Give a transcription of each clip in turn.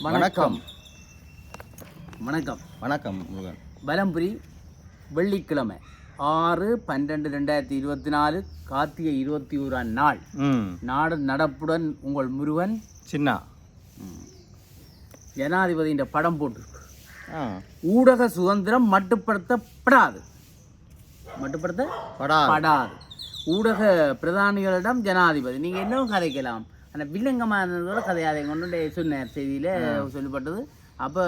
வணக்கம். வணக்கம். வணக்கம் முருகன். பலம்புரி வெள்ளிக்கிழமை ஆறு பன்னெண்டு ரெண்டாயிரத்தி இருபத்தி நாலு கார்த்திகை இருபத்தி ஓராம் நாள். நாடு நடப்புடன் உங்கள் முருகன். சின்ன. ஜனாதிபதியின் படம் போட்டிருக்கு. ஊடக சுதந்திரம் மட்டுப்படுத்தப்படாது. மட்டுப்படுத்த படா படாது. ஊடக பிரதானிகளிடம் ஜனாதிபதி. நீங்கள் இன்னும் கதைக்கலாம்? ஆனால் வில்லங்கமாக இருந்ததோட கதையாதை கொண்டு சொன்னார் செய்தியில் சொல்லப்பட்டது. அப்போ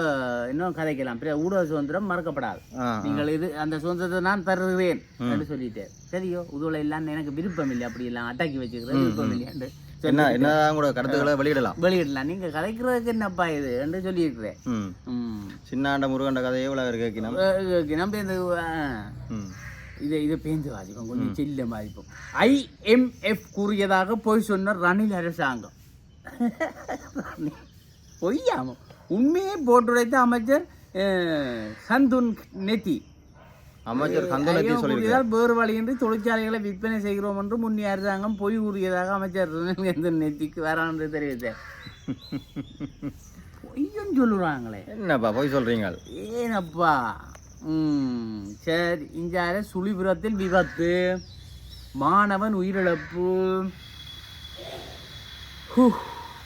இன்னும் கதைக்கலாம். பிற ஊடக சுதந்திரம் மறக்கப்படாது. நீங்கள் இது அந்த சுதந்திரத்தை நான் தருகிறேன் என்று சொல்லிட்டேன் சரியோ உதுவலை எல்லாம் எனக்கு விருப்பம் இல்லை. அப்படி எல்லாம் அட்டாக்கி வச்சுக்கிறேன் விருப்பம் இல்லையாண்டு என்ன என்னதான் கூட கருத்துக்களை வெளியிடலாம். வெளியிடலாம். நீங்கள் கதைக்கிறதுக்கு என்னப்பா இது என்று சொல்லியிருக்கிறேன். சின்னாண்ட முருகண்ட கதையை உலக கேட்கணும் அஹ் இது இது பேந்து வாதிப்போம் கொஞ்சம் செல்ல வாதிப்போம் ஐஎம்எஃப் கூறியதாக போய் சொன்ன ரணில் அரசாங்கம். பொய்யாம. உண்மையை போட்டுடைத்த அமைச்சர் சந்துன் நெத்தி. அமைச்சர் கூறியதால் வேறு வழியின்றி தொழிற்சாலைகளை விற்பனை செய்கிறோம் என்று முன்னிய அரசாங்கம் பொய் கூறியதாக அமைச்சர் ரணில் நெத்திக்கு வரான்னு தெரிவித்தார். பொய்யும் சொல்லுறாங்களே. என்னப்பா போய் சொல்றீங்க? ஏனப்பா? சரி. இஞ்சார சுழிபுரத்தில் விபத்து. மாணவன் உயிரிழப்பு.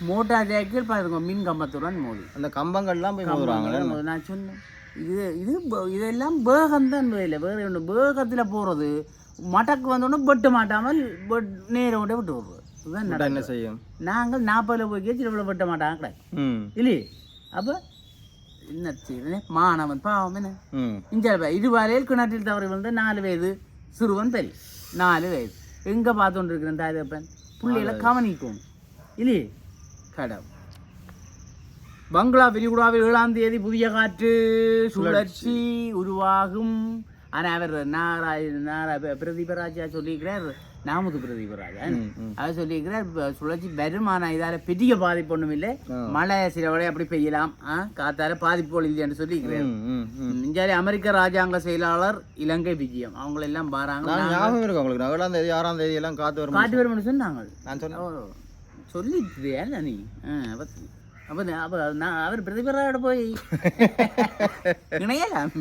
மோட்டார் சைக்கிள் பாருங்க மின் கம்பத்துடன் மோதி. அந்த கம்பங்கள்லாம் போய் மோதுறாங்க நான் சொன்னேன். இது இது இதெல்லாம் வேகம் தான் இல்லை வேறு ஒன்று வேகத்தில் போகிறது மடக்கு வந்தோடனே வெட்ட மாட்டாமல் வெட் நேரம் விட்டு விட்டு விடுறது இதுதான் என்ன செய்யும்? நாங்கள் நாற்பதில் போய் சிறுவில் வெட்ட மாட்டாங்க கிடையாது. இல்லையே? அப்போ என்ன செய்யறேன் மாணவன் பாவம் என்ன ம் இஞ்ச இருவாரையில் கிணற்றில் தவறி விழுந்த நாலு வயது சிறுவன் பெரிய நாலு வயது எங்கே பார்த்துட்டு இருக்கிறேன் தாயப்பன் பிள்ளைகளை கவனிக்கும் இல்லையே கடவுள் பங்களா விரிகுடாவில் ஏழாம் தேதி புதிய காற்று சுழற்சி உருவாகும் ஆனால் அவர் நாராய நாராய பிரதீபராஜா சொல்லியிருக்கிறார் நாமுது பிரதீபராஜா. அவர் சொல்லியிருக்கிறார் சுழற்சி வரும் ஆனால் இதால் பெரிய பாதிப்பு ஒன்றும் இல்லை. மழை சில வரை அப்படி பெய்யலாம். ஆ, காத்தால பாதிப்பு இல்லைன்னு சொல்லியிருக்கிறார். ம் ம் ம். இந்தியாவில் அமெரிக்க ராஜாங்க செயலாளர் இலங்கை விஜயம். அவங்களெல்லாம் பாராங்க ஞாபகம் இருக்கு உங்களுக்கு ஏழாம் தேதி ஆறாம் தேதி எல்லாம் காத்து வரும் காட்டு வரும்னு சொன்னாங்க. நான் சொன்னேன். சொல்லிட்டு நீ? ஆ, அப்ப அப்ப நான் அவர் பிரதிபராவோட போய் இணையலாம்.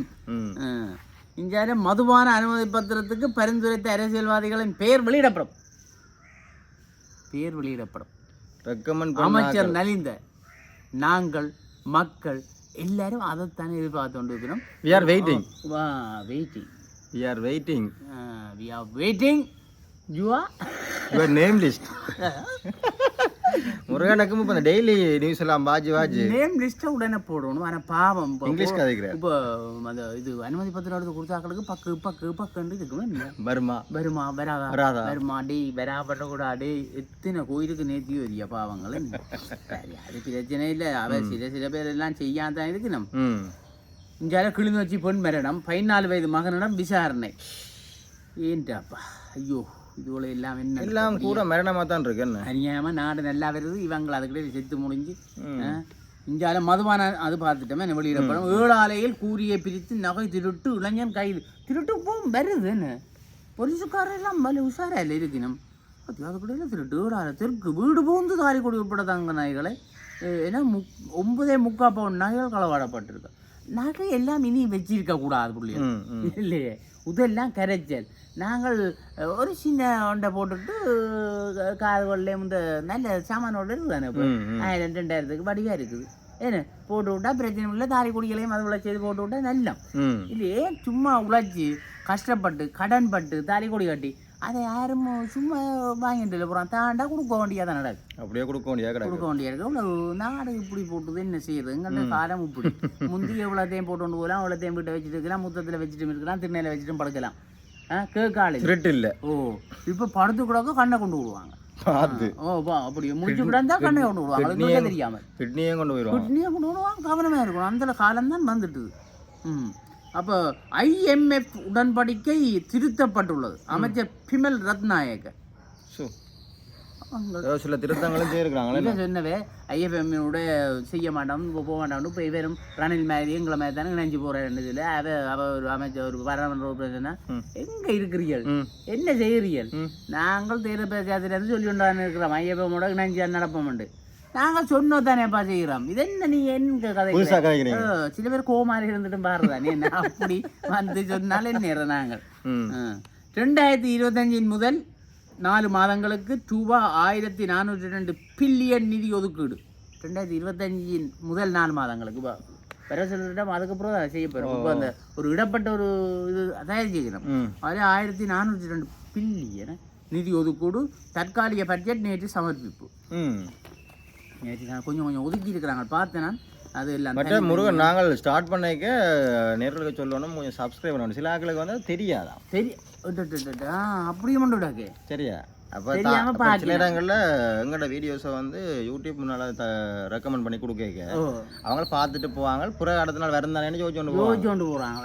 இந்தியாவில் மதுபான அனுமதி பத்திரத்துக்கு பரிந்துரைத்த அரசியல்வாதிகளின் பெயர் வெளியிடப்படும். பெயர் வெளியிடப்படும். ரெக்கமெண்ட் அமைச்சர் நலிந்த நாங்கள் மக்கள் எல்லாரும் அதைத்தானே எதிர்பார்த்து கொண்டு இருக்கிறோம் we are waiting waiting we are waiting we are waiting you are your name list முருகனுக்கும் இப்போ இந்த டெய்லி நியூஸ் எல்லாம் பாஜி பாஜி நேம் லிஸ்ட்டை உடனே போடணும் ஆனால் பாவம். இங்கிலீஷ் கதைக்கிறார் இப்போ அந்த இது அனுமதி பத்திரம் எடுத்து கொடுத்தாக்களுக்கு பக்கு பக்கு பக்குன்னு இருக்குமே இல்லை. பர்மா வருமா வராதா? வராதா? வருமா டே வராப்பட்ட கூட அடே எத்தனை கோயிலுக்கு நேர்த்தி வரியா பாவங்கள்? சரி அது பிரச்சனை இல்லை. அவ சில சில பேர் எல்லாம் செய்யாதான் இருக்கணும். ம். இந்தியால கிளிநொச்சி பெண் மரணம் பதினாலு வயது மகனிடம் விசாரணை. ஏன்டாப்பா? ஐயோ. இதுவோல எல்லாம் என்ன எல்லாம் கூட மரணமாக தான் இருக்கு என்ன? அறியாம நாடு நல்லா வருது இவங்க அதுக்கிட்டே செத்து முடிஞ்சு இந்தியால மதுபான அது பார்த்துட்டோமே என்ன வெளியிடப்படும் ஏழாலையில் கூறியை பிரித்து நகை திருட்டு இளைஞன் கைது. திருட்டு போகும் வருது என்ன? போலீஸுக்காரெல்லாம் மல உஷாரா இல்லை இருக்கணும் அதுக்கூட திருட்டு? ஏழாலை தெருக்கு வீடு போந்து தாலி கொடி உட்பட தங்க நாய்களை ஏன்னா முக் ஒன்பதே முக்கா பவுன் நகைகள் களவாடப்பட்டிருக்கு. நகை எல்லாம் இனி வச்சிருக்க கூடாது பிள்ளைங்க இல்லையே? இதெல்லாம் கரைச்சல். நாங்கள் ஒரு சின்ன ஒண்டை போட்டுட்டு காதுகள்லேயும் இந்த நல்ல சாமானோட இருக்குதானே இப்போ. ஆயிரம் ரெண்டாயிரத்துக்கு வடிவாக இருக்குது. ஏன்னு போட்டு விட்டா பிரச்சனை இல்லை தாலி குடிகளையும் அது உழைச்சி போட்டு விட்டா நல்லம். ம். இல்லையே சும்மா உழைச்சி கஷ்டப்பட்டு கடன் பட்டு தாலி கொடி கட்டி அதை யாரும் சும்மா வாங்கிட்டு இல்லை போகிறான் தாண்டா கொடுக்க வேண்டியதான் நடக்கு. அப்படியே கொடுக்க வேண்டியா கிடக்கு. கொடுக்க வேண்டியிருக்கு இவ்வளவு நாடு இப்படி போட்டுது என்ன செய்யுது எங்கள்ட்ட காலம் இப்படி. முந்தி எவ்வளோத்தையும் போட்டு கொண்டு போகலாம் அவ்வளோத்தையும் வீட்டை வச்சுட்டு இருக்கலாம் முத்தத்தில் வச்சுட்டு இருக்கலாம் திருநெல்லை வச்சுட்டும் படுக்கலாம். ஆ கேட்காளி திருட்டு இல்லை. ஓ இப்போ படுத்து கூடக்க கண்ணை கொண்டு விடுவாங்க. பார்த்து. ஓ பா அப்படி முடிச்சு கிடந்தா கண்ணை கொண்டு விடுவாங்க. அது தெரியாமல் கிட்னியே கொண்டு போயிடுவாங்க. கிட்னியை கொண்டு விடுவாங்க கவனமாக இருக்கணும். அந்த காலம் தான் வந்துட்டுது. ம். அப்போ ஐஎம்எஃப் உடன்படிக்கை திருத்தப்பட்டுள்ளது. அமைச்சர் பிமல் ஏதோ சில திருத்தங்களும் செய்யிருக்கிறாங்களே சொன்னவே ஐஎஃப்எம்மோட செய்ய மாட்டோம் போக மாட்டோம் இப்போ இவரும் ரணில் மாதிரி எங்களை மாதிரி தானே நினைஞ்சு போகிறேன் இதில். அவ அவ ஒரு அமைச்சர் ஒரு பாராளுமன்ற உறுப்பினர். எங்கே இருக்கிறீர்கள்? என்ன செய்கிறீர்கள். நாங்கள் தேர்தல் பிரச்சாரத்திலேருந்து சொல்லி கொண்டாந்து இருக்கிறோம் ஐஎஃப்எம்மோட இணைஞ்சு நடப்போம் உண்டு நாங்கள் சொன்னோம் தானேப்பா செய்கிறோம் இது என்ன நீ எங்க கதை சில பேர் கோமாரி இருந்துட்டு பாருதானே என்ன அப்படி வந்து சொன்னாலே நேரம் நாங்கள். ரெண்டாயிரத்தி இருபத்தஞ்சின் முதல் நாலு மாதங்களுக்கு ரூபா ஆயிரத்தி நானூற்றி ரெண்டு பில்லியன் நிதி ஒதுக்கீடு. ரெண்டாயிரத்தி இருபத்தஞ்சின் முதல் நாலு மாதங்களுக்கு வர சொல்லிட்டோம் அதுக்கப்புறம் அதை செய்ய போகிறோம் இப்போ அந்த ஒரு இடப்பட்ட ஒரு இது தயார் செய்கிறோம். அதில் ஆயிரத்தி நானூற்றி ரெண்டு பில்லியன் நிதி ஒதுக்கீடு தற்காலிக பட்ஜெட் நேற்று சமர்ப்பிப்பு. ம் நேற்று நான் கொஞ்சம் கொஞ்சம் ஒதுக்கி இருக்கிறாங்க. பார்த்தேன் நான். அது எல்லாம் மற்ற முருகன் நாங்கள் ஸ்டார்ட் பண்ணிக்க நேர்களுக்கு சொல்லணும் கொஞ்சம் சப்ஸ்கிரைப் பண்ணணும். சில ஆட்களுக்கு வந்து தெரியாதான் தெரிய ஆ அப்படியும் கொண்டு விடாக்கு சரியா? அப்போ சில இடங்களில் எங்களோட வீடியோஸை வந்து யூடியூப் முன்னால் ரெக்கமெண்ட் பண்ணி கொடுக்க அவங்கள பார்த்துட்டு போவாங்க. பிறகு அடுத்த நாள் வரந்தானேன்னு யோசிச்சு கொண்டு யோசிச்சு கொண்டு போகிறாங்க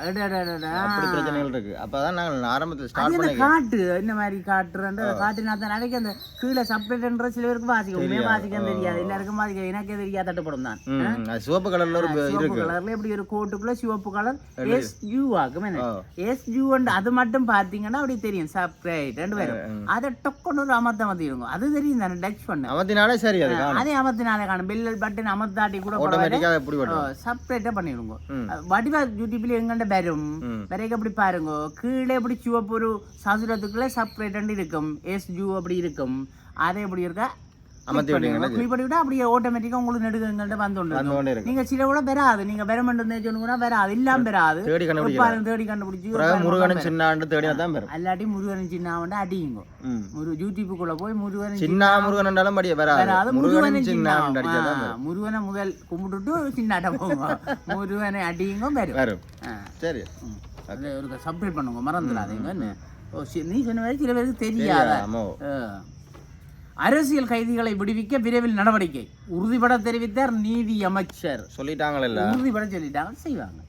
அப்படி பிரச்சனைகள் இருக்கு. அப்பதான் நாங்கள் ஆரம்பத்தில் ஸ்டார்ட் பண்ணி காட்டு? என்ன மாதிரி காட்டுறன்ற காட்டினா தான் நாளைக்கு அந்த கீழே சப்ளைன்ற சில பேருக்கு வாசிக்க உண்மையாக வாசிக்க தெரியாது. எல்லாருக்கும் வாசிக்க எனக்கே தெரியாது தட்டுப்படும் தான். சிவப்பு கலர்ல ஒரு சிவப்பு கலர்ல இப்படி ஒரு கோட்டுக்குள்ள சிவப்பு கலர் எஸ் யூ ஆகும். என்ன. எஸ் யூ அது மட்டும் பார்த்தீங்கன்னா அப்படி தெரியும். சப்ரைட் ரெண்டு பேரும். அதை டொக்கொண்டு ஒரு அமர்த்த மாத்திடுங்க அது தெரியும் தானே டச் பண்ண. அவத்தினாலே சரி அது அதே அமர்த்தினாலே காணும். பெல் பட்டன் அமர்த்தாட்டி கூட ஆட்டோமேட்டிக்காக எப்படி வரும் செப்பரேட்டா பண்ணிடுங்க. வடிவா யூடியூப்ல எங்கண்ட வரும். வரைக்கும் அப்படி பாருங்க? கீழே இப்படி சிவப்பு ஒரு சதுரத்துக்குள்ள செப்பரேட் இருக்கும். எஸ் ஜூ அப்படி இருக்கும். அதே எப்படி இருக்கா? அமர்த்தி விட்டீங்கன்னா கிளிக் பண்ணி விட்டா அப்படியே ஆட்டோமேட்டிக்கா உங்களுக்கு நெடுக எங்கள்கிட்ட வந்து இருக்கு நீங்க சில கூட பெறாது நீங்க பெற மட்டும் சொன்னீங்கன்னா பெறாது இல்லாம பெறாது தேடி கண்டுபிடிக்கலாம் பாருங்க தேடி கண்டுபிடிச்சு முருகனும் சின்னாண்டு தேடினா தான் பெறும் அல்லாட்டி முருகன் சின்ன வந்து அடியுங்க. முரு யூடியூப்புக்குள்ள போய் முருகன் சின்ன முருகன் என்றாலும் படிய வராது. முருகனை சின்ன முருகனை முதல் கும்பிட்டுட்டு சின்னாட்டம் போங்க முருகனை அடியுங்க. சரி. ஒரு பண்ணுங்க மறந்துடாதீங்க நீ சொன்ன மாதிரி சில பேருக்கு தெரியாத. அரசியல் கைதிகளை விடுவிக்க விரைவில் நடவடிக்கை. உறுதிபட தெரிவித்தார் நீதி அமைச்சர். சொல்லிட்டாங்கல்ல உறுதிபட சொல்லிட்டாங்க செய்வாங்க.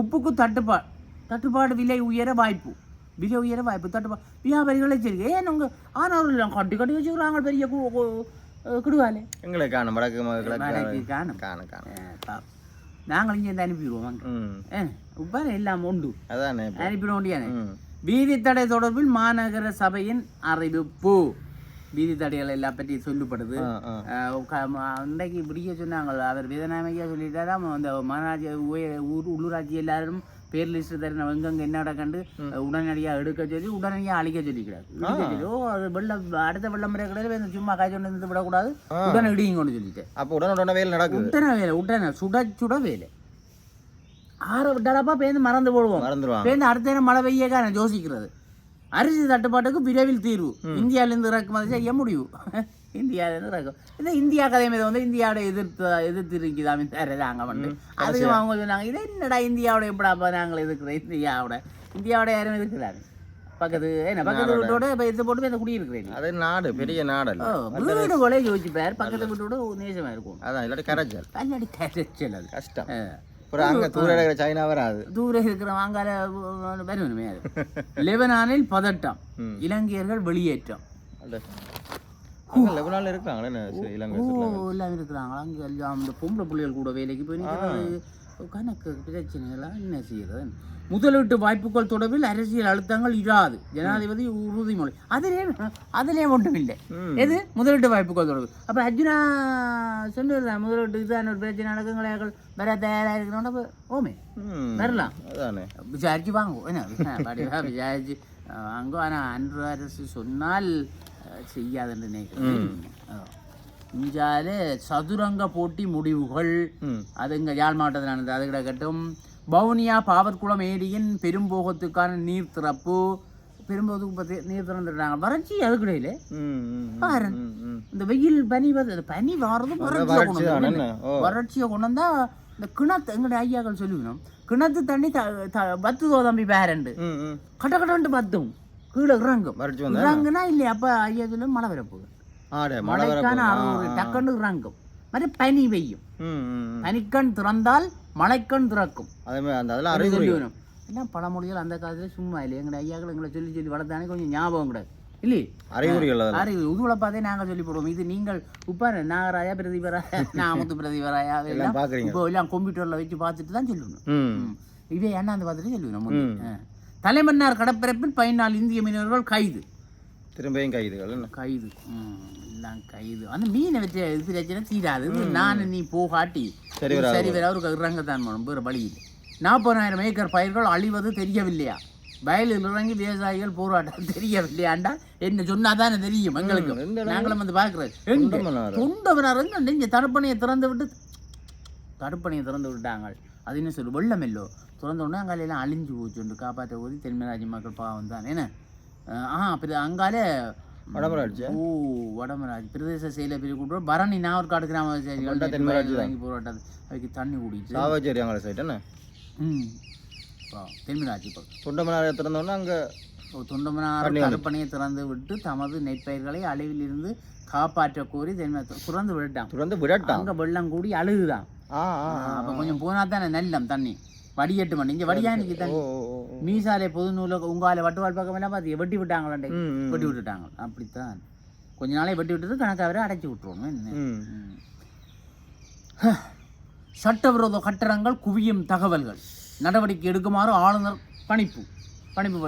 உப்புக்கு தட்டுப்பாடு தட்டுப்பாடு விலை உயர வாய்ப்பு. விலை உயர வாய்ப்பு தட்டுப்பாடு வியாபாரிகளே சரி ஏன் உங்க ஆனவர்கள் கட்டி கட்டி வச்சுக்கிறாங்க பெரிய கிடுவாலே எங்களை காணும் வடக்கு காணும். காணும். காணும். நாங்கள் இங்கே இருந்து அனுப்பிடுவோம் உப்பா எல்லாம் உண்டு. அதானே இப்ப. அனுப்பிட முடியாது ம். வீதி தடை தொடர்பில் மாநகர சபையின் அறிவிப்பு. வீதி தடைகள் எல்லாம் பற்றி சொல்லப்படுது. அன்றைக்கு இப்படியே சொன்னாங்க அவர் வேதனாமையாக சொல்லிட்டாராம் அந்த மாநகராட்சி உள்ளூராட்சி எல்லாரும் பேர் லிஸ்ட் தரணும் எங்கெங்க என்னடா கண்டு உடனடியாக எடுக்க சொல்லி உடனடியாக அழிக்க சொல்லிக்கிறார். ஓ அது வெள்ளம் அடுத்த வெள்ளம் முறை கிடையாது சும்மா காய்ச்சி கொண்டு வந்து விடக்கூடாது. உடனே இடிங்கன்னு சொல்லிட்டு அப்போ உடனே வேலை நடக்குது. உடனே வேலை உடனே சுட சுட வேலை. ஆற விட்டாடப்பா பேருந்து மறந்து போடுவோம். மறந்துடுவாங்க பேருந்து அடுத்த மழை பெய்யக்கா நான் யோசிக்கிறது அரிசி தட்டுப்பாட்டுக்கு விரைவில் தீர்வு. இந்தியாவிலேருந்து இறக்குமதி செய்ய முடியும் இந்தியாவிலேருந்து இறக்கும். இந்த இந்தியா கதை மீது வந்து இந்தியாவோட எதிர்த்து எதிர்த்து இருக்குதாமே தரதாங்க வந்து. அதுக்கு அவங்க சொன்னாங்க இது என்னடா இந்தியாவோட எப்படாப்பா நாங்கள் எதிர்க்கிறோம் இந்தியாவோட இந்தியாவோட யாரும் எதிர்க்கிறாங்க. பக்கத்து என்ன பக்கத்து வீட்டோட இப்போ இது போட்டு இந்த குடியிருக்கிறேன் அது நாடு பெரிய நாடு வீடு போல யோசிப்பார். பக்கத்து வீட்டோட நேசமா இருக்கும். அதான் இல்லாட்டி கரைச்சல். கல்லாடி கரைச்சல் அது. கஷ்டம். அப்புறம் அங்க தூர இருக்கிற சைனா வராது. தூரம் இருக்கிற வாங்கால வருவனுமே அது லெபனானில் பதட்டம். இலங்கையர்கள் வெளியேற்றம். லெபனான்ல இருக்கிறாங்களே இலங்கை. எல்லாம் அங்கே அந்த பொம்பளை பிள்ளைகள் கூட வேலைக்கு போய் கணக்கு பிரச்சனைகள்லாம் என்ன செய்யறது? முதலீட்டு வாய்ப்புகள் தொடர்பில் அரசியல் அழுத்தங்கள் இராது. ஜனாதிபதி உறுதிமொழி. அதிலே அதிலே ஒன்றும் இல்லை. எது? முதலீட்டு வாய்ப்புகள் தொடர்பு அப்போ அர்ஜுனா சொன்னதுதான் முதலீட்டு இதுதான் ஒரு பிரச்சனை நடக்குங்களே வர தயாராக இருக்கிறோம் அப்போ ஓமே. வரலாம். விசாரிச்சு வாங்குவோம் என்ன? படிவா விசாரிச்சு வாங்குவோம் ஆனால் அன்று அரசு சொன்னால் செய்யாதுன்னு நினைக்கிறேன். இஞ்சால சதுரங்க போட்டி முடிவுகள். அது இங்கே யாழ் மாவட்டத்தில் நடந்தது. அது கிடக்கட்டும் வவுனியா பாவற்குளம் ஏரியின் பெரும்போகத்துக்கான நீர் திறப்பு. பெரும்போகத்துக்கு பற்றி நீர் திறந்துட்டாங்க. வறட்சி அது கிடையில ம், ம், பாரு. இந்த வெயில் பனி பனி வாரதும் வறட்சியை வறட்சி கொண்டு. வறட்சியை கொண்டு வந்தா இந்த கிணத்து எங்களுடைய ஐயாக்கள் சொல்லுவினோம் கிணத்து தண்ணி பத்துதோ தம்பி பேரண்டு. கட்ட கடன்ட்டு பத்தும் கீழே இறங்கும். இறங்குனா இல்லையா? அப்போ ஐயா சொல்லும் மழை வரப்போகுது மழைக்கான டக்குன்னு இறங்கும். மாதிரி பனி பெய்யும். பனிக்கண் திறந்தால் மழைக்கண் திறக்கும். அதே மாதிரி அந்த அதெல்லாம் சொல்லுவினோம் எல்லாம் பழமொழிகள் அந்த காலத்துல சும்மா இல்லை. எங்களுடைய ஐயாக்கள் எங்களை சொல்லி சொல்லி வளர்த்தானே கொஞ்சம் ஞாபகம் கிடையாது இல்லையே? அறிகுறிகள் அறிவு உதுவலை பார்த்தே நாங்கள் சொல்லி போடுவோம். இது நீங்கள் உப்பாரு நாகராயா பிரதிபராயா நாமத்து பிரதிபராயா எல்லாம் இப்போ எல்லாம் கம்ப்யூட்டர்ல வச்சு பார்த்துட்டு தான் சொல்லணும். இவே அண்ணாந்து பார்த்துட்டு சொல்லுவோம் நம்ம. தலைமன்னார் கடற்பரப்பில் பதினாலு இந்திய மீனவர்கள் கைது. திரும்பியும் கைதுகள் கைது. எல்லாம் கைது. அந்த மீனை வச்சு பிரச்சனை தீராது நான் நீ போகாட்டி சரி வர அவருக்கு இறங்கத்தான் வேணும் வேறு வழி இல்லை. நாற்பதாயிரம் ஏக்கர் பயிர்கள் அழிவது தெரியவில்லையா? வயலில் இறங்கி விவசாயிகள் போராட்டம் தெரியவில்லையாண்டா? என்ன சொன்னா தானே தெரியும் எங்களுக்கு? நாங்களும் வந்து பார்க்குறது எங்க. தொண்டவனாருங்க இங்கே தடுப்பணையை திறந்து விட்டு தடுப்பணையை திறந்து விட்டாங்க அது என்ன சொல்லு வெள்ளம் இல்லோ? திறந்த உடனே அங்கால எல்லாம் அழிஞ்சு போச்சு. காப்பாற்ற போது தென்மராஜ் மக்கள் பாவம் தான். என்ன? ஆ பிற அங்கால வடமராட்சியா? ஓ வடமராஜ் பிரதேச செயல பிரிவு கூட்டு பரணி நாவற்காடு கிராம கொண்டா தென்மராட்சி தான். வாங்கி போராட்டம். அதுக்கு தண்ணி குடிச்சு சாவச்சேரி அங்கே சைட் என்ன ம். தென்மராஜ் இப்போ தொண்டமனார் திறந்தோன்னா அங்கே தொண்டமனார் தண்ணி வந்து- தடுப்பணையை திறந்து விட்டு தமது நெற்பயிர்களை அழிவில் இருந்து காப்பாற்ற கோரி தென்ம திறந்து விடட்டான். அங்க வெள்ளம் கூடி அழுகுதான். அப்ப கொஞ்சம் போனா தானே நல்லம் தண்ணி. வடியட்டு மணி இங்க வடியானிக்கு ஓ தண்ணி. மீசாலை பொது நூல உங்கால வட்டுவால் பக்கம் எல்லாம் பார்த்து வெட்டி ம். வெட்டி விட்டுட்டாங்க. அப்படித்தான். கொஞ்ச நாளே வெட்டி விட்டது கணக்காக வரை அடைச்சி விட்டுருவோம் என்ன. சட்டவிரோத கட்டடங்கள் குவியும் தகவல்கள். நடவடிக்கை எடுக்குமாறு ஆளுநர் பணிப்பு. பணிப்பு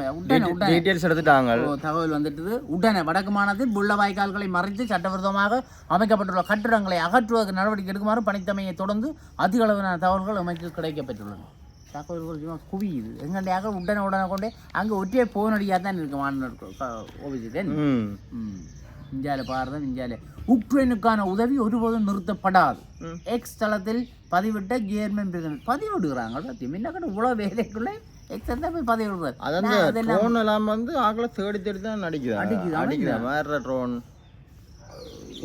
எடுத்துட்டாங்க. தகவல் வந்துட்டது. உடனே வடக்கு மாநிலத்தில் புள்ள வாய்க்கால்களை மறைத்து சட்டவிரோதமாக அமைக்கப்பட்டுள்ள கட்டிடங்களை அகற்றுவதற்கு நடவடிக்கை எடுக்குமாறு பணித்தமையை தொடர்ந்து அதிக அளவிலான தகவல்கள் அமைக்கு கிடைக்கப்பெற்றுள்ளன. தகவல்கள் சும்மா குவியுது எங்கண்டையாக உடனே உடனே கொண்டே அங்கே ஒற்றையே போனடியாக தான் இருக்கு மாநில ஓபிசிட்டு ம். இந்தியாவில் பாரதம் இந்தியாவில் உக்ரைனுக்கான உதவி ஒருபோதும் நிறுத்தப்படாது. எக்ஸ் தளத்தில் பதிவிட்ட ஜேர்மன் பிரதமர். பதிவிடுகிறாங்க சத்தியம் என்ன இவ்வளோ வேலைக்குள்ளே எக்ஸ் தான் போய் பதிவிடுறாரு. அது அந்த நான் அதெல்லாம் ட்ரோன் எல்லாம் வந்து ஆக்களை தேடி தேடி தான் நடிக்குது? அடிக்குது, அடிக்குது? வேற ட்ரோன்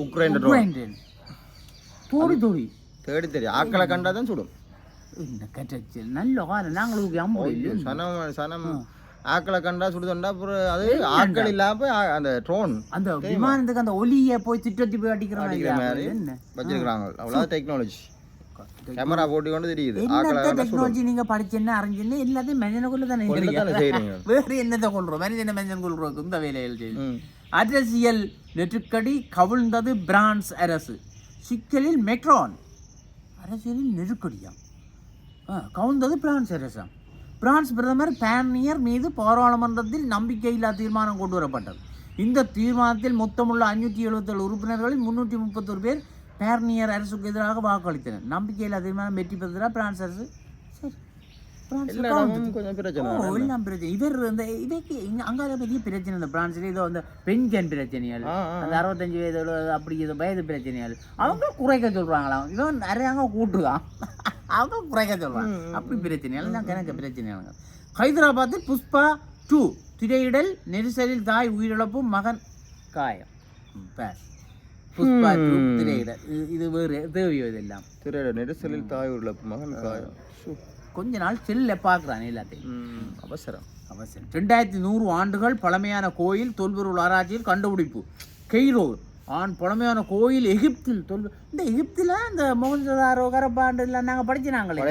உக்ரைன் ட்ரோன் தோடி தோடி தேடி தேடி. ஆக்களை கண்டா தான் சுடும். நல்ல காலம் நாங்களுக்கு அம்பு இல்லை சனம் சனம். ஆக்களை கண்டா சுடுதண்டா அப்புறம் அது ஆக்கள் இல்லாம போய் அந்த ட்ரோன். அந்த விமானத்துக்கு அந்த ஒலியை போய் திட்டத்தி போய் அடிக்கிற அடிக்கிற மாதிரி வச்சிருக்கிறாங்க. அவ்வளோ டெக்னாலஜி கேமரா போட்டு கொண்டு தெரியுது. டெக்னாலஜி நீங்க படிச்சேன்னு அறிஞ்சுன்னு எல்லாத்தையும் மனிதனுக்குள்ள தானே செய்றீங்க வேறு என்னத்தை கொள்றோம்? மனிதனை மனிதன் கொள்றோம்? இந்த வேலைகள் செய்யும் அரசியல் நெருக்கடி கவிழ்ந்தது பிரான்ஸ் அரசு. சிக்கலில் மெக்ரான் அரசியலில் நெருக்கடியா? ஆ, கவுந்தது பிரான்ஸ் அரசாம். பிரான்ஸ் பிரதமர் பேர்னியர் மீது பாராளுமன்றத்தில் நம்பிக்கையில்லா தீர்மானம் கொண்டு வரப்பட்டது இந்த தீர்மானத்தில் மொத்தமுள்ள அஞ்சூற்றி எழுபத்தேழு உறுப்பினர்களில் முன்னூற்றி முப்பத்தொரு பேர் பேர்னியர் அரசுக்கு எதிராக வாக்களித்தனர். நம்பிக்கையில்லா தீர்மானம் வெற்றி பெற்றதா பிரான்ஸ் அரசு? சரி. எல்லாம் பிரச்சனை. இவர் இந்த இதுக்கு பெரிய பிரச்சனை இந்த பிரான்ஸ்ல ஏதோ அந்த பென்ஷன் பிரச்சனையால் அந்த அறுபத்தஞ்சு வயதோட அப்படி ஏதோ வயது பிரச்சனையால் அவங்க குறைக்க சொல்றாங்களாம். இவன் நிறையாங்க கூட்டுதான். அவங்க குறைக்க சொல்றாங்க அப்படி பிரச்சனையால் நான் கணக்கு பிரச்சனையாங்க ஹைதராபாத்தில் புஷ்பா டூ. திரையிடல் நெரிசலில் தாய் உயிரிழப்பு மகன் காயம். பார். புஷ்பா டூ திரையிடல். இது- வேறு தேவையோ இதெல்லாம் திரையிட நெரிசலில் தாய் உருளப்பு மகன் காயம். கொஞ்ச நாள் செல்ல பார்க்குறான் எல்லாத்தையும். அவசரம். அவசியம் ரெண்டாயிரத்தி நூறு ஆண்டுகள் பழமையான கோயில் தொல்பொருள் ஆராய்ச்சியில் கண்டுபிடிப்பு. கெய்ரோ ஆண் பழமையான கோயில் எகிப்தில் தொல் இந்த எகிப்தில் இந்த மோகன்சதாரோ கரப்பாண்டு எல்லாம் நாங்கள் படிச்சினாங்களே.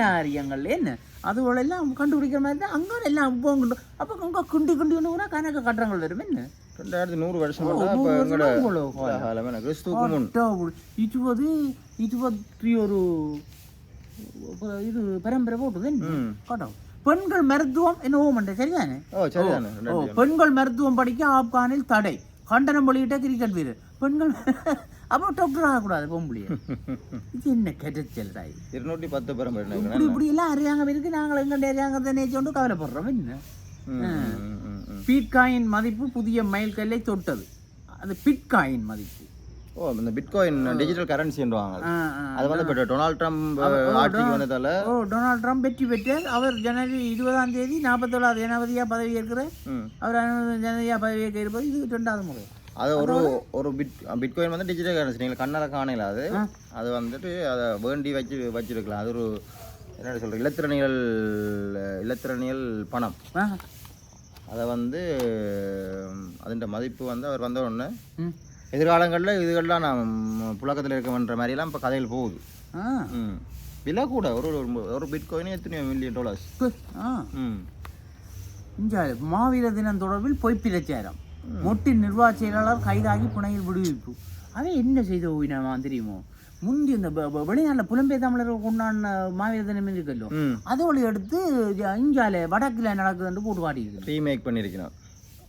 நாகரிகங்கள் என்ன? அதுபோல எல்லாம் கண்டுபிடிக்கிற மாதிரி தான். அங்கே எல்லாம் போங்க அப்போ அங்கே குண்டி குண்டி கூட கணக்கு கட்டுறங்கள் வரும் என்ன? ரெண்டாயிரத்தி நூறு வருஷம் இருபது இருபத்தி ஒரு இது பரம்பரை போட்டுது. கேட்டோம் பெண்கள் மருத்துவம் என்ன ஓமண்டே சரிதானே? பெண்கள் மருத்துவம் படிக்க ஆப்கானில் தடை. கண்டனம் வெளியிட்ட கிரிக்கெட் வீரர். பெண்கள் அப்போ டாக்டர் ஆகக்கூடாது பொம்பளைய இது என்ன கெட்டச்சல் தாய் இருநூற்றி பத்து பரம்பரை இப்படி. இப்படி எல்லாம் அறியாங்க இருக்கு நாங்கள் எங்க அறியாங்கத்தை நேச்சோண்டு கவலைப்படுறோம் என்ன. பீட்காயின் மதிப்பு புதிய மைல்கல்லை தொட்டது. அது பிட்காயின் மதிப்பு. ஓ இந்த பிட்காயின் டிஜிட்டல் கரன்சின்றாங்க. அது வந்து இப்போ டொனால்ட் ட்ரம்ப் ஆட்சிக்கு வந்ததால. ஓ டொனால்ட் ட்ரம்ப் வெற்றி பெற்றார். அவர் ஜனவரி இருபதாம் தேதி நாற்பத்தேழாவது ஜனாதிபதியாக பதவி ஏற்கிறார். ம். அவர் ஜனாதிபதியாக பதவி ஏற்க இருப்பது. இது ரெண்டாவது முறை. அது ஒரு ஒரு பிட் பிட்காயின் வந்து டிஜிட்டல் கரன்சி நீங்கள் கண்ணால் காணல அது. அது வந்துட்டு அதை வேண்டி வச்சு வச்சிருக்கலாம். அது ஒரு என்ன சொல்ற இலத்திரனியல் இலத்திரனியல் பணம். அதை வந்து அதன் மதிப்பு வந்து அவர் வந்த உடனே எதிர்காலங்களில் இதுகள்லாம் நான் புழக்கத்தில் இருக்கன்ற மாதிரிலாம் இப்போ கதைகள் போகுது. விலை கூட ஒரு ஒரு- ஒரு பிட்காயின் எத்தனையோ மில்லியன் டாலர்ஸ் மாவீர தினம் தொடர்பில் பொய் பிரச்சாரம். மொட்டின் நிர்வாக செயலாளர் கைதாகி புனையில் விடுவிப்பு. அவன் என்ன செய்த ஓய்னா தெரியுமோ? முந்தி இந்த வெளிநாட்டில் புலம்பெயர் தமிழர்கள் கொண்டாடின மாவீர தினம் இருக்கല്ലോ ம். அதோட எடுத்து இஞ்சால வடக்கில் நடக்குதுன்னு போட்டு காட்டியிருக்கு ரீமேக் பண்ணியிருக்கணும்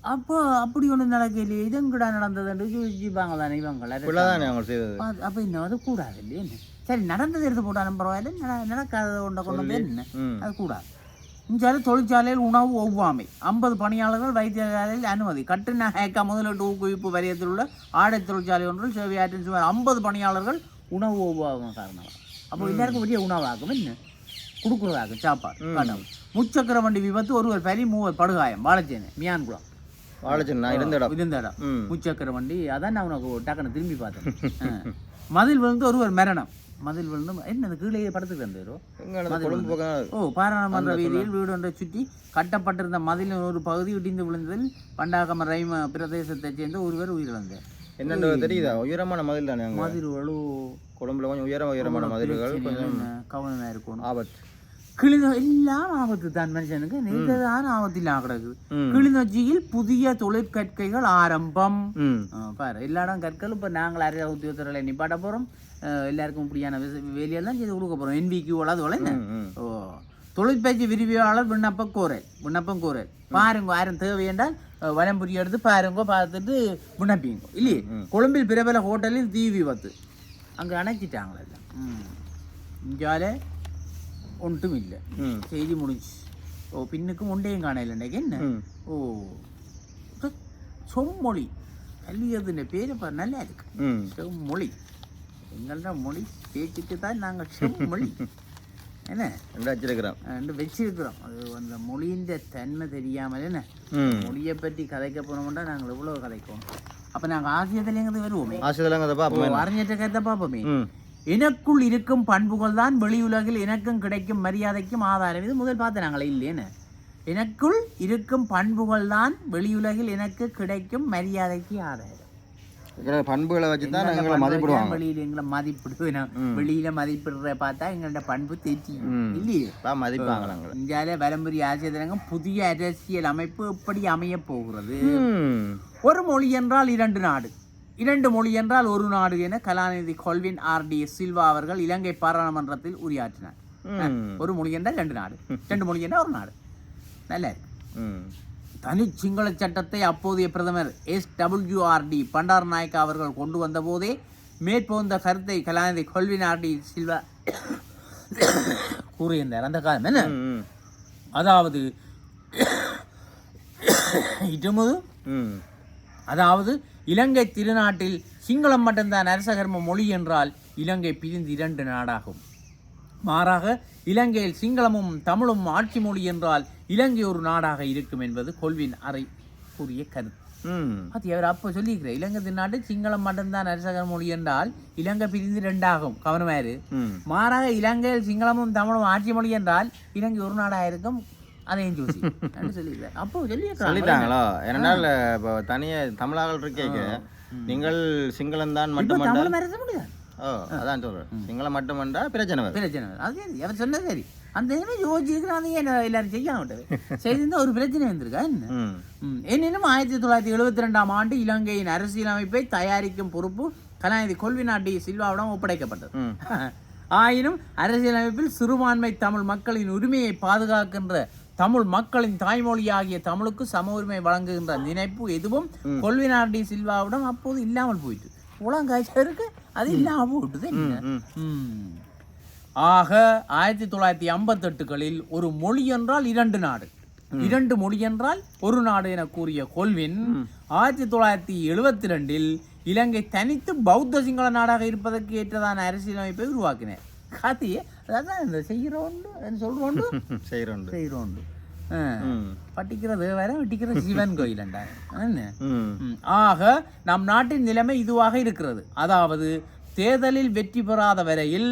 அப்போ அப்படி ஒன்றும் நடக்கலையே. இது எங்கடா நடந்ததுன்னு யோசிச்சுப்பாங்க தானே இவங்க இப்படிதான் அவங்க செய்தது? அப்போ இன்னும் அது கூடாது இல்லையே? சரி நடந்தது எடுத்து போட்டாலும் பரவாயில்ல. நட- நடக்காதது ஒன்றை கொண்டு வந்து என்ன? அது கூடாது. இஞ்சால தொழிற்சாலையில் உணவு ஒவ்வாமை. ஐம்பது பணியாளர்கள் வைத்தியசாலையில் அனுமதி. கட்டுன ஹேக்கா முதலீட்டு ஊக்குவிப்பு வரியத்தில் உள்ள ஆடை தொழிற்சாலை ஒன்றில் சேவையாற்றின் சுமார் ஐம்பது பணியாளர்கள் உணவு ஒவ்வாகும் காரணம் அப்போ எல்லாருக்கும் பெரிய உணவாகும் என்ன? கொடுக்குறதாகும் சாப்பாடு காட்டும் முச்சக்கர வண்டி விபத்து ஒருவர் பலி மூவர் படுகாயம். வாழைச்சேனை மியான்குளம். வாழைச்சன் நான் இருந்த இடம். இருந்த இடம். முச்சக்கர வண்டி அதான் நான் உனக்கு டக்குன்னு திரும்பி பார்த்தேன். மதில் விழுந்து ஒருவர் மரணம். மதில் விழுந்து கீழே எங்க அந்த கொழும்பு பக்கம் ஓ பாராளுமன்ற வீதியில் வீடு ஒன்றை சுற்றி கட்டப்பட்டிருந்த மதிலின் ஒரு பகுதி இடிந்து விழுந்ததில் பண்டாகம ரைம பிரதேசத்தைச் சேர்ந்த ஒருவர் உயிரிழந்தார். என்னென்ன தெரியுதா? உயரமான மதில் தானே மதில் கொழும்புல கொஞ்சம் உயர உயரமான மதில்கள் கொஞ்சம் கவனமாக இருக்கணும். ஆபத்து. கிளிநொ எல்லாம் ஆபத்து தான் மனுஷனுக்கு. நீதான் ஆபத்தில்லாம் கிடக்குது. கிளிநொச்சியில் புதிய தொழிற்கற்கைகள் ஆரம்பம். பாரு எல்லா இடம் கற்கள் இப்போ நாங்கள் அரச உத்தியோகத்தர்களை நிப்பாட்ட போகிறோம் எல்லாருக்கும் இப்படியான வேலையெல்லாம் செய்து கொடுக்க போகிறோம் என்பிக்கு அது என்ன? ம், ம். ஓ தொழிற்பயிற்சி விரிவியாளர் விண்ணப்ப கோரல் விண்ணப்பம் கோரல். பாருங்க யாரும் தேவை என்றால் அஹ், வலம்புரி எடுத்து பாருங்க பார்த்துட்டு விண்ணப்பிங்க. இல்லையே? கொழும்பில் பிரபல ஹோட்டலில் தீ விபத்து. அங்கே அணைச்சிட்டாங்களே இங்கால ஒன்றும் இல்லை செய்தி முடிஞ்சு ஓ பின்னுக்கும் ஒன்றையும் காணல இன்னைக்கு என்ன ஓ சொம்மொழி கல்வியதுன்ற பேர் இப்போ நல்லா இருக்கு செம்மொழி எங்களோட மொழி பேச்சுக்கு தான் நாங்கள் செம்மொழி என்ன வச்சிருக்கிறோம் வச்சிருக்கிறோம் அது அந்த மொழியின் தன்மை தெரியாமல் என்ன மொழியை பற்றி கதைக்க போனோம்னா நாங்கள் எவ்வளோ கதைக்கோம் அப்போ நாங்கள் ஆசியத்துலேங்கிறது வருவோமே அதை பார்ப்போம் கருத்தை பார்ப்போமே எனக்குள் இருக்கும் பண்புகள் தான் வெளியுலகில் எனக்கும் கிடைக்கும் மரியாதைக்கும் ஆதாரம். இது முதல் பார்த்து நாங்களே இல்லையேன்னு எனக்குள் இருக்கும் பண்புகள் தான் வெளியுலகில் எனக்கு கிடைக்கும் மரியாதைக்கு ஆதாரம். பண்புகளை வச்சு தான் எங்களை மதிப்பிடுவாங்க. வெளியில எங்களை மதிப்பிடுவேன். வெளியில மதிப்பிடுற பார்த்தா எங்களோட பண்பு ம். இல்லையே? மதிப்பாங்க நாங்களை இந்தியாவில வலம்புரி ஆசிரியரங்கம் புதிய அரசியல் அமைப்பு எப்படி அமைய போகிறது? ஒரு மொழி என்றால் இரண்டு நாடு. இரண்டு மொழி என்றால் ஒரு நாடு என கலாநிதி கொல்வின் ஆர் டி சில்வா அவர்கள் இலங்கை பாராளுமன்றத்தில் உரையாற்றினார். ஒரு மொழி என்றால் ரெண்டு நாடு. ரெண்டு மொழி என்றால் ஒரு நாடு. நல்ல தனி சிங்கள சட்டத்தை அப்போதைய பிரதமர் எஸ் டபிள்யூஆர்டி பண்டார் நாயக்கா அவர்கள் கொண்டு வந்த போதே மேற்போந்த கருத்தை கலாநிதி கொல்வின் ஆர்டி சில்வா கூறியிருந்தார். அந்த காலம் என்ன? அதாவது இட்டுமுது. ம். அதாவது இலங்கை திருநாட்டில் சிங்களம் மட்டும்தான் அரசகர்ம மொழி என்றால் இலங்கை பிரிந்து இரண்டு நாடாகும். மாறாக இலங்கையில் சிங்களமும் தமிழும் ஆட்சி மொழி என்றால் இலங்கை ஒரு நாடாக இருக்கும் என்பது கொள்வின் அறை கூறிய கருத்து. அது அவர் அப்போ சொல்லியிருக்கிறார் இலங்கை திருநாட்டில் சிங்களம் மட்டும்தான் அரசகர் மொழி என்றால் இலங்கை பிரிந்து ரெண்டாகும் கவனமாரு ம். மாறாக இலங்கையில் சிங்களமும் தமிழும் ஆட்சி மொழி என்றால் இலங்கை ஒரு நாடாக இருக்கும். அதையும் ஜோசி சொல்லியிருக்கார் அப்போ சொல்லிட்டாங்களோ? ஏன்னால் இப்போ தனியாக தமிழாக்கள் இருக்கேங்க நீங்கள் சிங்களம் தான் முடியாது. ஓ அதான் சொல்கிறேன் சிங்களம் பிரச்சனை வரும் பிரச்சனை வரும். அது அவர் சொன்னது சரி. அந்த இதுமே யோசிச்சிருக்கிறோம் அதை ஏன் எல்லாரும் செய்ய விட்டது செய்திருந்தா ஒரு பிரச்சனை வந்திருக்கா என்ன. எனினும் ஆயிரத்தி தொள்ளாயிரத்தி எழுபத்தி ரெண்டாம் ஆண்டு இலங்கையின் அரசியலமைப்பை தயாரிக்கும் பொறுப்பு கலாநிதி கொல்விநாட்டி சில்வாவிடம் ஒப்படைக்கப்பட்டது. ஆயினும் அரசியலமைப்பில் சிறுபான்மை தமிழ் மக்களின் உரிமையை பாதுகாக்கின்ற தமிழ் மக்களின் தாய்மொழியாகிய தமிழுக்கு சம உரிமை வழங்குகின்ற நினைப்பு எதுவும் கொல்வினார் டி சில்வாவிடம் அப்போது இல்லாமல் போயிட்டு உலகாய்ச்சருக்கு அது இல்லாமல் போயிட்டுது. ஆக ஆயிரத்தி தொள்ளாயிரத்தி ஐம்பத்தெட்டுகளில் ஒரு மொழி என்றால் இரண்டு நாடு. இரண்டு மொழி என்றால் ஒரு நாடு என கூறிய கொல்வின் ஆயிரத்தி தொள்ளாயிரத்தி எழுபத்தி ரெண்டில் இலங்கை தனித்து பௌத்த சிங்கள நாடாக இருப்பதற்கு ஏற்றதான அரசியலமைப்பை உருவாக்கினார். காத்தியே அதான் இந்த செய்கிறோண்டு சொல்றோண்டு? செய்கிறோண்டு செய்கிறோண்டு பட்டிக்கிறது வேற வெட்டிக்கிற சிவன் கோயிலண்டா. ஆக நம் நாட்டின் நிலைமை இதுவாக இருக்கிறது. அதாவது தேர்தலில் வெற்றி பெறாத வரையில்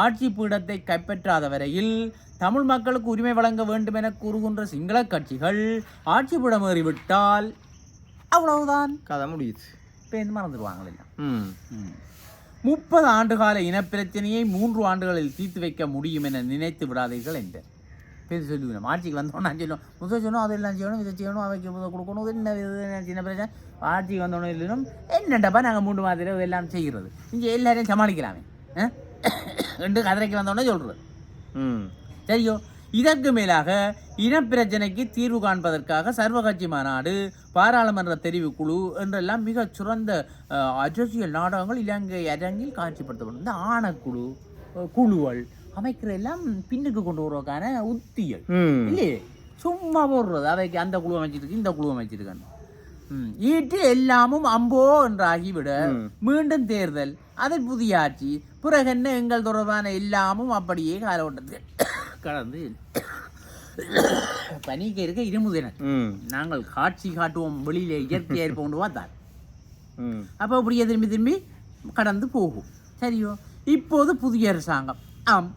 ஆட்சி பீடத்தை கைப்பற்றாத வரையில் தமிழ் மக்களுக்கு உரிமை வழங்க வேண்டும் என கூறுகின்ற சிங்கள கட்சிகள் ஆட்சி பீடம் ஏறிவிட்டால் அவ்வளவுதான். கதை முடியுது. பேருந்து மறந்துடுவாங்க எல்லாம். ம். ம். முப்பது ஆண்டுகால இனப்பிரச்சனையை மூன்று ஆண்டுகளில் தீர்த்து வைக்க முடியும் என நினைத்து விடாதீர்கள் என்றார் பேர் சொல்லுவேன் ஆட்சிக்கு வந்தோம் நான் சொல்லுவோம் முதல் சொன்னோம் அதெல்லாம் செய்யணும் இதை செய்யணும் அவைக்கு இதை கொடுக்கணும் என்ன சின்ன பிரச்சனை? ஆட்சிக்கு வந்தோடனே இல்லைனும் என்னண்டப்பா நாங்கள் மூன்று மாதிரி எல்லாம் செய்கிறது இங்கே எல்லாரையும் சமாளிக்கலாமே? ரெண்டு கதிரைக்கு வந்தோடனே சொல்கிறது ம். சரியோ? இதற்கு மேலாக இனப்பிரச்சனைக்கு தீர்வு காண்பதற்காக சர்வகட்சி மாநாடு பாராளுமன்ற தெரிவுக்குழு என்றெல்லாம் மிகச் சிறந்த அரசியல் நாடகங்கள் இலங்கை அரங்கில் காட்சிப்படுத்தப்படும். இந்த ஆணக்குழு குழுக்கள் அமைக்கிற எல்லாம் பின்னுக்கு கொண்டு வருவதற்கான உத்திகள். இல்லையே? சும்மா போடுறது. அவைக்கு அந்த குழு அமைச்சிருக்கு இந்த குழு அமைச்சிருக்கான்னு. ம். ஈட்டில் எல்லாமும் அம்போ என்றாகிவிட மீண்டும் தேர்தல் அதில் புதிய ஆட்சி பிறகு என்ன எங்கள் தொடர்பான எல்லாமும் அப்படியே காலகட்டத்தில் கடந்து பனிக்க இருக்க இருமுதினர் ம். நாங்கள் காட்சி காட்டுவோம் வெளியிலே இயற்கையாக இருப்போம் பார்த்தார் அப்போ அப்படியே திரும்பி திரும்பி கடந்து போகும். சரியோ? இப்போது புதிய அரசாங்கம். ஆம்.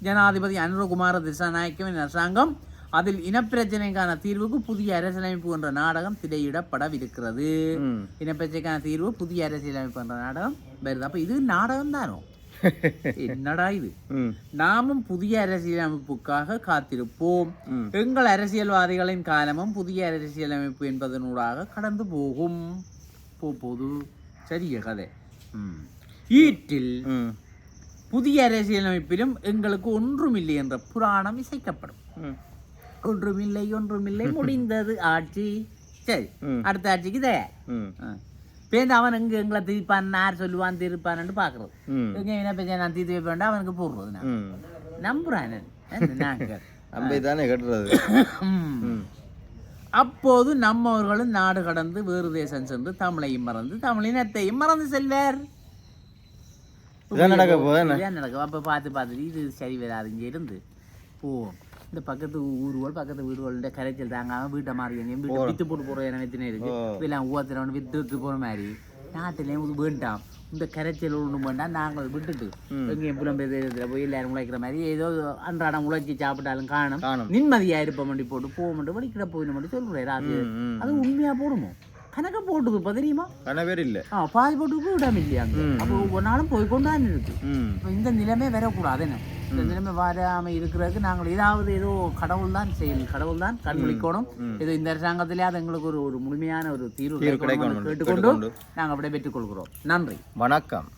ஜனாதிபதி அனுரகுமார திசாநாயக்கவின் அரசாங்கம் அதில் இனப்பிரச்சனைக்கான தீர்வுக்கு புதிய அரசியலமைப்பு என்ற நாடகம் திரையிடப்படவிருக்கிறது. இனப்பிரச்சனைக்கான தீர்வு புதிய அரசியலமைப்பு என்ற நாடகம். வருது அப்ப இது நாடகம் தானோ என்னடா இது? நாமும் புதிய அரசியலமைப்புக்காக காத்திருப்போம். எங்கள் அரசியல்வாதிகளின் காலமும் புதிய அரசியலமைப்பு என்பதனூடாக கடந்து போகும். போது. சரிய கதை. ஈட்டில் புதிய அரசியலமைப்பிலும் எங்களுக்கு ஒன்றுமில்லை என்ற புராணம் இசைக்கப்படும். ஒன்றுமில்லை ஒன்றுமில்லை முடிந்தது. ஆட்சி. சரி. அடுத்த ஆட்சிக்கு தயார். பேருந்து அவன் எங்க எங்களை திருப்பான் யார் சொல்லுவான் திருப்பான்னு பாக்குறது ம் எங்க என்ன பிரச்சனை நான் தீர்த்து வைப்பேன் அவனுக்கு போடுறது நான் நம்புறான் அம்பை தானே கட்டுறது அப்போது நம்மவர்களும் நாடு கடந்து வேறு தேசம் சென்று தமிழையும் மறந்து தமிழினத்தையும் மறந்து செல்வர் நடக்க? இதான் நடக்கும் அப்போ பார்த்து பார்த்துட்டு இது சரி வராது இங்கே இருந்து போவோம் இந்த பக்கத்து ஊருகள் பக்கத்து வீடுகளோட கரைச்சல் தாங்காம வீட்டை மாறி எங்கேயும் வீட்டை வித்து போட்டு போகிற இனத்தினே இருக்கு? ஓ. இதெல்லாம் ஒவ்வொருத்தரவன் வித்து வித்து போகிற மாதிரி. நாட்டிலையும் வேண்டாம். இந்த கரைச்சல் ஒன்று வேண்டாம். நாங்கள் விட்டுட்டு எங்கேயும் புலம்பெயர் போய் எல்லாரும் உழைக்கிற மாதிரி ஏதோ அன்றாடம் உழைச்சி சாப்பிட்டாலும் காணும். காணும். நிம்மதியா இருப்ப மண்டி போட்டு போக மட்டும் வலிக்கிற போய் மட்டும் ம் ம். அது உண்மையா போடுமோ? கணக்க போட்டுது இப்ப தெரியுமா? கன பேர் இல்லை. ஆ பாதி போட்டுக்கு இடம் இல்லையா அப்போ ஒவ்வொரு நாளும் போய் கொண்டாந்து இருக்கு. இந்த நிலைமை வரக்கூடாது என்ன? இந்த நிலைமை வராம இருக்கிறதுக்கு நாங்கள் ஏதாவது ஏதோ கடவுள் தான் செயல் கடவுள் தான் கண்விழிக்கணும் ஏதோ இந்த அரசாங்கத்திலே அது எங்களுக்கு ஒரு ஒரு முழுமையான ஒரு தீர்வு கிடைக்கணும். கேட்டுக்கொண்டு நாங்கள் அப்படியே பெற்றுக்கொள்கிறோம் நன்றி. வணக்கம்.